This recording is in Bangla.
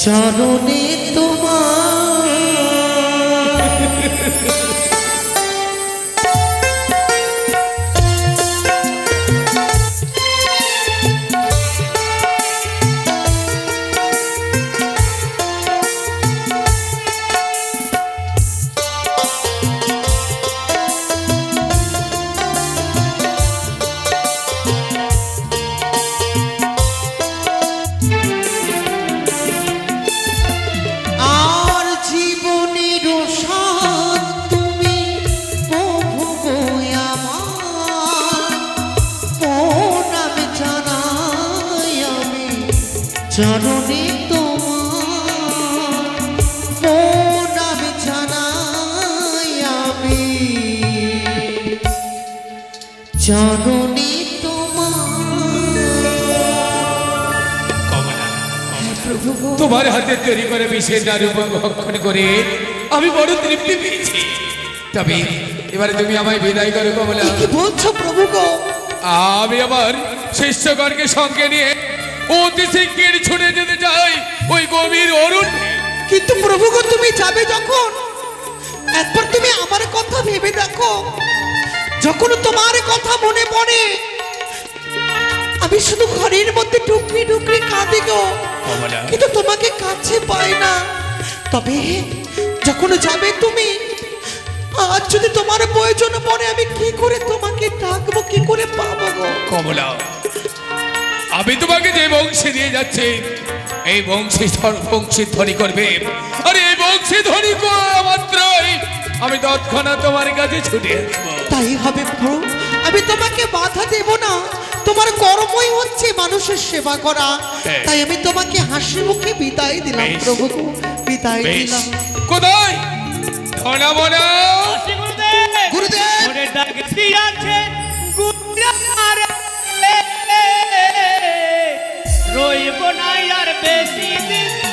চরণে তো চরণে তোমার প্রণাম জানাই আমি। চরণে তোমার হাতে তৈরি করে বিষের দারু ভক্ষণ করে আমি বড় তৃপ্তি পেয়েছি। তবে এবারে তুমি আমায় বিদায় করো কমলা। বলছো প্রভু গো? আমি আমার শিষ্যগণকে সঙ্গে নিয়ে অতি শিগগির ছুটে যেতে চাই ওই গভীর অরুণ কিন্তু প্রভু গো তুমি যাবে যখন? একবার তুমি আমার কথা ভেবে দেখো। যখন তোমার কথা মনে পড়ে আমি শুধু ঘরের মধ্যে টুকরি টুকরি কাঁদি গো। কিন্তু তোমাকে কাছে পাই না। তবে যখন যাবে তুমি আজ যদি তোমার প্রয়োজন পড়ে আমি কি করে তোমাকে ডাকবো কি করে পাবো গো? কমলা। আমি তোমাকে যে বংশী দিয়ে যাচ্ছি এই বংশী ধর- বংশী ধরি করবে। আর এই বংশী ধ্বনি করা মাত্রই আমি তৎক্ষণাৎ তোমার কাছে ছুটে আসব। তাই হবে প্রভু আমি তোমাকে বাধা দেব না। তোমার কর্মই হচ্ছে মানুষের সেবা করা। তাই আমি তোমাকে হাসি মুখে বিদায় দিলাম। প্রভু বিদায় দিলাম। কোথায়? ধনা মনা রইব না আর বেশি দিন।